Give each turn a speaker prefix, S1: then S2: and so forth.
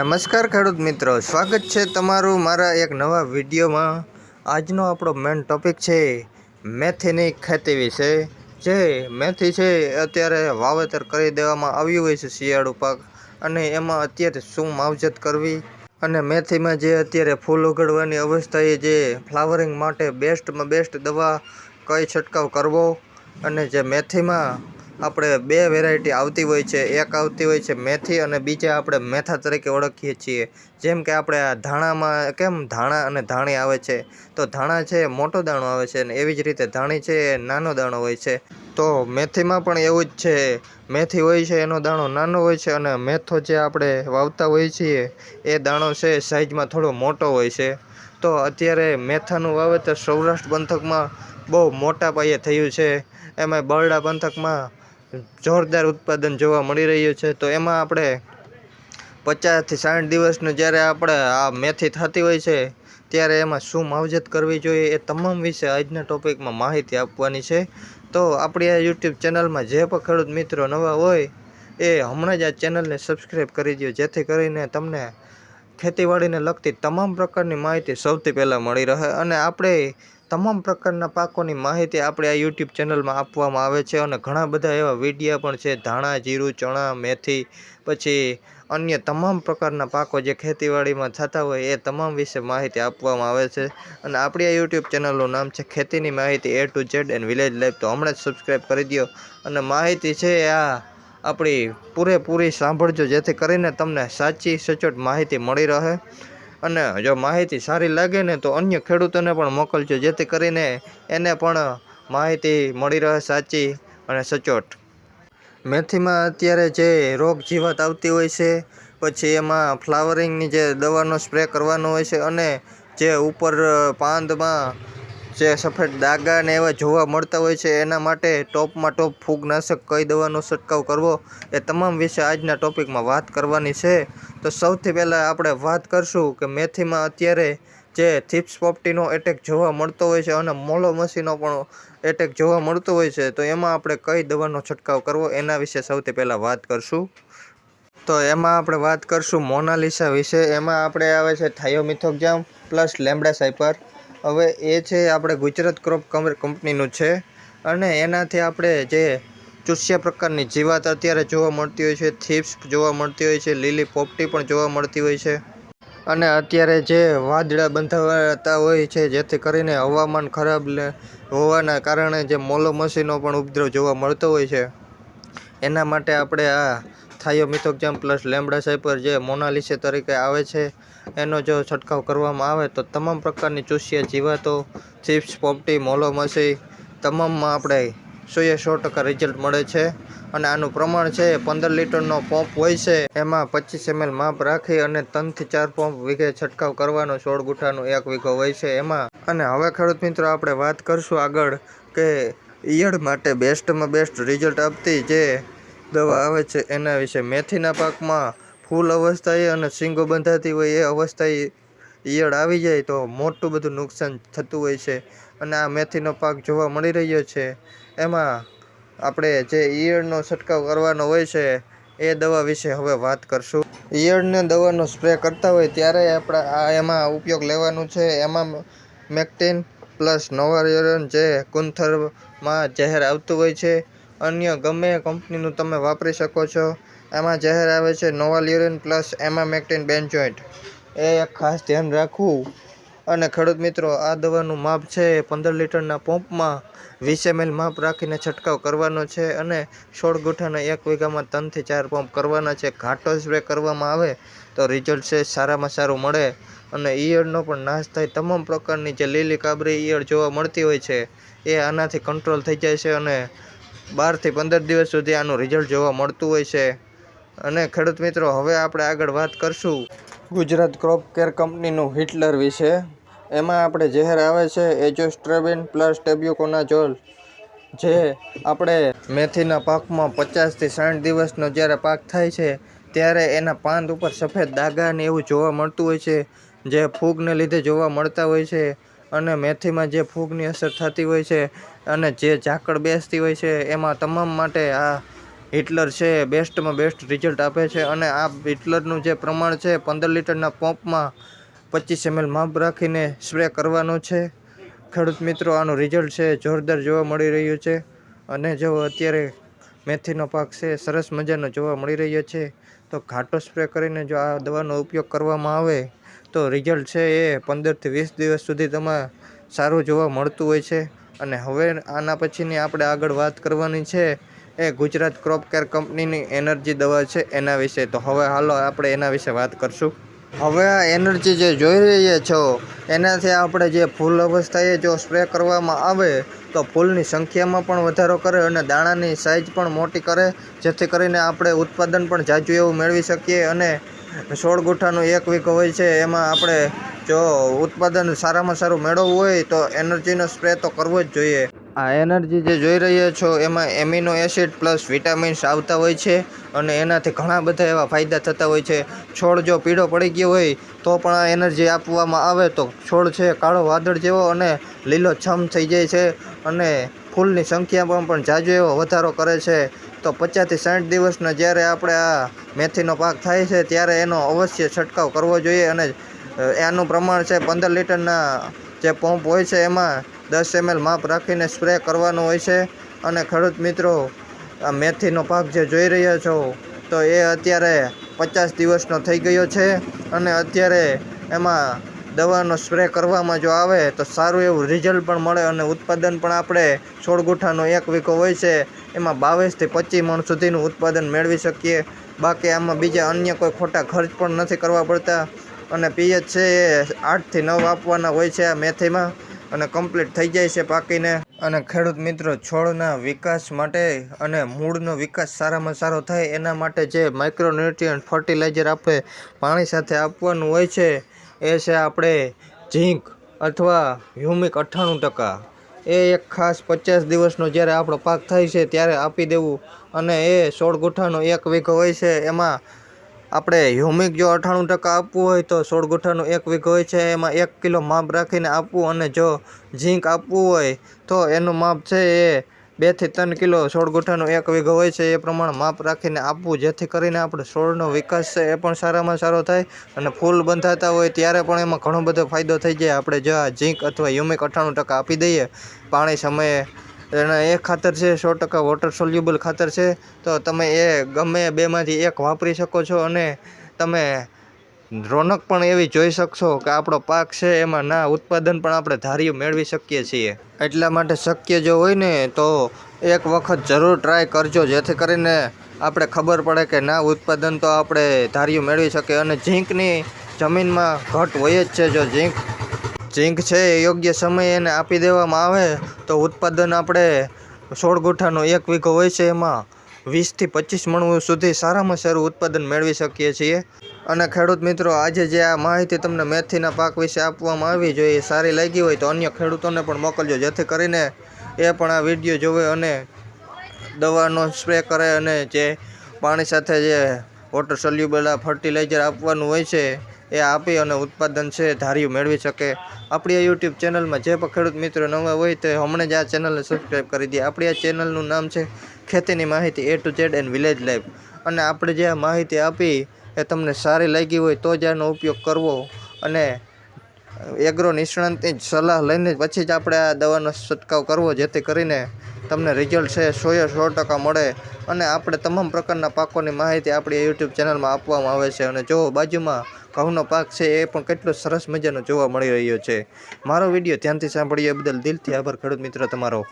S1: નમસ્કાર ખેડૂત મિત્રો, સ્વાગત છે તમારું મારા એક નવા વિડીયોમાં. આજનો આપણો મેન ટોપિક છે મેથીની ખેતી વિશે. જે મેથી છે એ અત્યારે વાવેતર કરી દેવામાં આવ્યું હોય છે શિયાળુ પાક અને એમાં અત્યારે શું માવજત કરવી અને મેથીમાં જે અત્યારે ફૂલ ઉગાડવાની અવસ્થાએ જે ફ્લાવરિંગ માટે બેસ્ટમાં બેસ્ટ દવા કઈ છંટકાવ કરવો અને જે મેથીમાં આપણે બે વેરાયટી આવતી હોય છે. એક આવતી હોય છે મેથી અને બીજા આપણે મેથા તરીકે ઓળખીએ છીએ. જેમ કે આપણે આ ધાણામાં કેમ ધાણા અને ધાણી આવે છે? તો ધાણા છે મોટો દાણો આવે છે અને એવી જ રીતે ધાણી છે એ નાનો દાણો હોય છે. તો મેથીમાં પણ એવું જ છે. મેથી હોય છે એનો દાણો નાનો હોય છે અને મેથો જે આપણે વાવતા હોઈએ છીએ એ દાણો છે સાઈઝમાં થોડો મોટો હોય છે. તો અત્યારે મેથાનું વાવેતર સૌરાષ્ટ્ર પંથકમાં બહુ મોટા પાયે થયું છે. એમાં બરડા પંથકમાં જોરદાર ઉત્પાદન જોવા મળી રહ્યું છે. તો એમાં આપણે પચાસથી સાઠ દિવસનું જ્યારે આપણે આ મેથી થતી હોય છે, ત્યારે એમાં શું માવજત કરવી જોઈએ એ તમામ વિશે આજના ટોપિકમાં માહિતી આપવાની છે. તો આપણી આ યુટ્યુબ ચેનલમાં જે પણ ખેડૂત મિત્રો નવા હોય, એ હમણાં જ આ ચેનલને સબસ્ક્રાઈબ કરી દો જેથી કરીને તમને ખેતીવાડીને લગતી તમામ પ્રકારની માહિતી સૌથી પહેલાં મળી રહે. અને આપણે તમામ પ્રકારના પાકોની માહિતી આપણે આ યુટ્યુબ ચેનલમાં આપવામાં આવે છે અને ઘણા બધા એવા વિડીયા પણ છે. ધાણા, જીરું, ચણા, મેથી, પછી અન્ય તમામ પ્રકારના પાકો જે ખેતીવાડીમાં થતા હોય એ તમામ વિશે માહિતી આપવામાં આવે છે. અને આપણી આ યુટ્યુબ ચેનલનું નામ છે ખેતીની માહિતી A to Z and village life તો હમણાં જ સબસ્ક્રાઈબ કરી દો અને માહિતી છે આ આપણી પૂરેપૂરી સાંભળજો જેથી કરીને તમને સાચી સચોટ માહિતી મળી રહે. અને જો માહિતી સારી લાગે ને તો અન્ય ખેડૂતોને પણ મોકલજો, જેથી કરીને એને પણ માહિતી મળી રહે સાચી અને સચોટ. મેથીમાં અત્યારે જે રોગ જીવાત આવતી હોય છે, પછી એમાં ફ્લાવરિંગની જે દવાનો સ્પ્રે કરવાનો હોય છે અને જે ઉપર પાંદમાં જે સફેદ ડાગા ને એવા જોવા મળતા હોય છે, એના માટે ટોપમાં ટોપ ફૂગનાશક કઈ દવાનો છંટકાવ કરવો, એ તમામ વિશે આજના ટોપિકમાં વાત કરવાની છે. તો સૌથી પહેલાં આપણે વાત કરશું કે મેથીમાં અત્યારે જે થિપ્સ પોપટીનો એટેક જોવા મળતો હોય છે અને મોલો મસીનો પણ એટેક જોવા મળતો હોય છે, તો એમાં આપણે કઈ દવાનો છંટકાવ કરવો એના વિશે સૌથી પહેલાં વાત કરશું. તો એમાં આપણે વાત કરશું મોનાલિસા વિશે, એમાં આપણે આવે છે થાયોમિથોક્જામ પ્લસ લેમ્ડા સાઇપર હવે એ છે આપણે ગુજરાત ક્રોપ કંપનીનું છે અને એનાથી આપણે જે ચૂસ્યા પ્રકારની જીવાત અત્યારે જોવા મળતી હોય છે. થીપ્સ જોવા મળતી હોય છે. લીલી પોપટી પણ જોવા મળતી હોય છે. અને અત્યારે જે વાદળા બંધાવાતા હોય છે, જેથી કરીને હવામાન ખરાબ હોવાના કારણે જે મોલો મસીનો પણ ઉપદ્રવ જોવા મળતો હોય છે. એના માટે આપણે આ થાયોમિથોક્જામ પ્લસ લેમડા સાઇપર જે મોનાલિસે તરીકે આવે છે, એનો જો છંટકાવ કરવામાં આવે, તો તમામ પ્રકારની ચૂસ્યા જીવાતો ચિપ્સ પોપટી મોલો મસી, તમામમાં આપણે સોએ સો ટકા રિઝલ્ટ મળે છે. અને આનું પ્રમાણ છે પંદર લીટરનો પંપ હોય છે. એમાં પચીસ એમએલ માપ રાખી અને ત્રણથી ચાર પંપ વીઘે છંટકાવ કરવાનો સોળ ગુઠાનો એક વીઘો હોય છે એમાં. અને હવે ખેડૂત મિત્રો આપણે વાત કરશું આગળ કે ઈયળ માટે બેસ્ટમાં બેસ્ટ રિઝલ્ટ આપતી જે દવા આવે છે એના વિશે. મેથીના પાકમાં ફૂલ અવસ્થાએ અને શીંગો બંધાતી હોય એ અવસ્થાએ ઈયળ આવી જાય તો મોટું બધું નુકસાન થતું હોય છે. અને આ મેથીનો પાક જોવા મળી રહ્યો છે. એમાં આપણે જે ઈયળનો છંટકાવ કરવાનો હોય છે, એ દવા વિશે હવે વાત કરશું. ઈયળને દવાનો સ્પ્રે કરતા હોય ત્યારે આપણે આ એમાં ઉપયોગ લેવાનું છે. એમાં મેક્ટિન પ્લસ નોવારિયરન જે કુંથરમાં જહેર આવતું હોય છે. અન્ય ગમે કંપનીનું તમે વાપરી શકો છો. એમાં જહેર આવે છે નોવાલ્યુરિન પ્લસ એમાં મેક્ટિન બેન્જોઇન્ટ એ ખાસ ધ્યાન રાખવું. અને ખેડૂત મિત્રો, આ દવાનું માપ છે એ પંદર લીટરના પંપમાં વીસ એમએલ માપ રાખીને છંટકાવ કરવાનો છે અને સોળ ગુઠાના એક વીઘામાં ત્રણથી ચાર પંપ કરવાના છે. ઘાટો સ્પ્રે કરવામાં આવે તો રિઝલ્ટ છે સારામાં સારું મળે અને ઈયળનો પણ નાશ થાય. તમામ પ્રકારની જે લીલી કાબરી ઈયળ જોવા મળતી હોય છે, એ આનાથી કંટ્રોલ થઈ જાય છે અને બારથી પંદર દિવસ સુધી આનું રિઝલ્ટ જોવા મળતું હોય છે. અને ખેડૂત મિત્રો, હવે આપણે આગળ વાત કરશું. ગુજરાત ક્રોપ કેર કંપનીનું હિટલર વિશે. એમાં આપણે જહેર આવે છે, એજોસ્ટ્રેબિન પ્લસ ટેબ્યુકોનાઝોલ, જે આપણે મેથીના પાકમાં પચાસથી સાઠ દિવસનો જ્યારે પાક થાય છે, ત્યારે એના પાંદ ઉપર સફેદ દાગા ને એવું જોવા મળતું હોય છે, જે ફૂગને લીધે જોવા મળતા હોય છે, અને મેથીમાં જે ફૂગની અસર થતી હોય છે, અને જે ઝાકળ બેસતી હોય છે, એમાં તમામ માટે આ હિટલર છે, બેસ્ટમાં બેસ્ટ રિઝલ્ટ આપે છે, અને આ હિટલરનું જે પ્રમાણ છે, પંદર લીટરના પંપમાં પચીસ એમએલ માપ રાખીને સ્પ્રે કરવાનો છે. ખેડૂત મિત્રો, આનું રિઝલ્ટ છે, જોરદાર જોવા મળી રહ્યું છે. અને જો અત્યારે મેથીનો પાક છે, સરસ મજાનો જોવા મળી રહ્યો છે. તો ઘાટો સ્પ્રે કરીને જો આ દવાનો ઉપયોગ કરવામાં આવે, તો રિઝલ્ટ છે એ પંદરથી વીસ દિવસ સુધી તમારે સારું જોવા મળતું હોય છે. અને હવે આના પછીની આપણે આગળ વાત કરવાની છે, એ ગુજરાત ક્રોપ કેર કંપનીની એનર્જી દવા છે એના વિશે. તો હવે હાલો આપણે એના વિશે વાત કરશું. હવે આ એનર્જી જે જોઈ રહ્યા છો, એનાથી આપણે જે ફૂલ અવસ્થાએ જો સ્પ્રે કરવામાં આવે, તો ફૂલની સંખ્યામાં પણ વધારો કરે અને દાણાની સાઇઝ પણ મોટી કરે, જેથી કરીને આપણે ઉત્પાદન પણ જાજુ એવું મેળવી શકીએ અને સોળ ગુઠ્ઠાનું એક વીક હોય છે, એમાં આપણે જો ઉત્પાદન સારામાં સારું મેળવવું હોય, તો એનર્જીનો સ્પ્રે તો કરવો જ જોઈએ. આ એનર્જી જે જોઈ રહ્યા છો, એમાં એમિનો એસિડ પ્લસ વિટામિન્સ આવતા હોય છે અને એનાથી ઘણા બધા એવા ફાયદા થતા હોય છે. છોડ જો પીળો પડી ગયો હોય, તો પણ આ એનર્જી આપવામાં આવે તો છોડ છે કાળો વાદળ જેવો અને લીલો છમ થઈ જાય છે અને ફૂલની સંખ્યામાં પણ જાજો એવો વધારો કરે છે. તો પચાસથી સાઠ દિવસના જ્યારે આપણે આ મેથીનો પાક થાય છે, ત્યારે એનો અવશ્ય છંટકાવ કરવો જોઈએ અને એનું પ્રમાણ છે પંદર લીટરના જે પંપ હોય છે, એમાં દસ એમએલ માપ રાખીને સ્પ્રે કરવાનું હોય છે. અને ખેડૂત મિત્રો, આ મેથીનો પાક જે જોઈ રહ્યા છો, તો એ અત્યારે પચાસ દિવસનો થઈ ગયો છે. અને અત્યારે એમાં દવાનો સ્પ્રે કરવામાં જો આવે, તો સારું એવું રિઝલ્ટ પણ મળે અને ઉત્પાદન પણ આપણે સોળ ગુઠાનો એક વીકો હોય છે, એમાં બાવીસથી પચીસ મણ સુધીનું ઉત્પાદન મેળવી શકીએ. બાકી આમાં બીજા અન્ય કોઈ ખોટા ખર્ચ પણ નથી કરવા પડતા. અને પીએચ છે એ આઠથી નવ આપવાના હોય છે આ મેથીમાં અને કમ્પ્લીટ થઈ જાય છે પાકીને. અને ખેડૂત મિત્રો, છોડના વિકાસ માટે અને મૂળનો વિકાસ સારામાં સારો થાય એના માટે જે માઇક્રોન્યુટ્રિયન્ટ ફર્ટિલાઇઝર આપણે પાણી સાથે આપવાનું હોય છે, એ છે આપણે ઝીંક અથવા હ્યુમિક અઠ્ઠાણું ટકા. એ એક ખાસ પચાસ દિવસનો જ્યારે આપણો પાક થાય છે ત્યારે આપી દેવું અને એ સોળ ગુઠાનો એક વીઘો હોય છે, એમાં આપણે હ્યુમિક જો અઠ્ઠાણું ટકા આપવું હોય તો સોળ ગુઠાનું એક વીઘ હોય છે, એમાં એક કિલો માપ રાખીને આપવું અને જો ઝીંક આપવું હોય તો એનું માપ છે એ બેથી ત્રણ કિલો સોળ ગુઠાનું એક વીઘ હોય છે, એ પ્રમાણે માપ રાખીને આપવું, જેથી કરીને આપણે છોડનો વિકાસ છે એ પણ સારામાં સારો થાય અને ફૂલ બંધાતા હોય ત્યારે પણ એમાં ઘણો બધો ફાયદો થઈ જાય. આપણે જો આ ઝીંક અથવા હ્યુમિક અઠ્ઠાણું ટકા આપી દઈએ, પાણી સમયે એના એ ખાતર છે સો ટકા વોટર સોલ્યુબલ ખાતર છે. તો તમે એ ગમે બેમાંથી એક વાપરી શકો છો અને તમે રોનક પણ એવી જોઈ શકશો કે આપણો પાક છે એમાં ના ઉત્પાદન પણ આપણે ધાર્યું મેળવી શકીએ છીએ. એટલા માટે શક્ય જો હોય ને તો એક વખત જરૂર ટ્રાય કરજો, જેથી કરીને આપણે ખબર પડે કે ના ઉત્પાદન તો આપણે ધાર્યું મેળવી શકીએ. અને ઝીંકની જમીનમાં ઘટ હોય જ છે. જો ઝીંક ઝીંક છે એ યોગ્ય સમયે એને આપી દેવામાં આવે તો ઉત્પાદન આપણે સોળ ગુઠાનો એક વીઘો હોય છે એમાં વીસથી પચીસ મણું સુધી સારામાં સારું ઉત્પાદન મેળવી શકીએ છીએ. અને ખેડૂત મિત્રો, આજે જે આ માહિતી તમને મેથીના પાક વિશે આપવામાં આવી જો એ સારી લાગી હોય તો અન્ય ખેડૂતોને પણ મોકલજો, જેથી કરીને એ પણ આ વીડિયો જોવે અને દવાનો સ્પ્રે કરે અને જે પાણી સાથે જે વોટર સોલ્યુબલ ફર્ટિલાઇઝર આપવાનું હોય છે એ આપી અને ઉત્પાદન છે, ધાર્યું મેળવી શકે. આપણી આ યુટ્યુબ ચેનલમાં જે પણ ખેડૂત મિત્રો નવા હોય તે હમણાં જ આ ચેનલને સબસ્ક્રાઈબ કરી દે. આપણી આ ચેનલનું નામ છે, ખેતીની માહિતી A to Z and village life અને આપણે જે માહિતી આપી, એ તમને સારી લાગી હોય તો જ આનો ઉપયોગ કરવો. અને એગ્રો નિષ્ણાંતની જ સલાહ લઈને પછી જ આપણે આ દવાનો છંટકાવ કરવો, જેથી કરીને તમને રિઝલ્ટ છે, સોએ સો ટકા મળે. અને આપણે તમામ પ્રકારના પાકોની માહિતી આપણી યુટ્યુબ ચેનલમાં આપવામાં આવે છે. અને જો બાજુમાં ઘઉંનો પાક છે એ પણ કેટલો સરસ મજાનો જોવા મળી રહ્યો છે. મારો વીડિયો ધ્યાનથી સાંભળ્યો બદલ દિલથી આભાર ખેડૂત મિત્રો તમારો.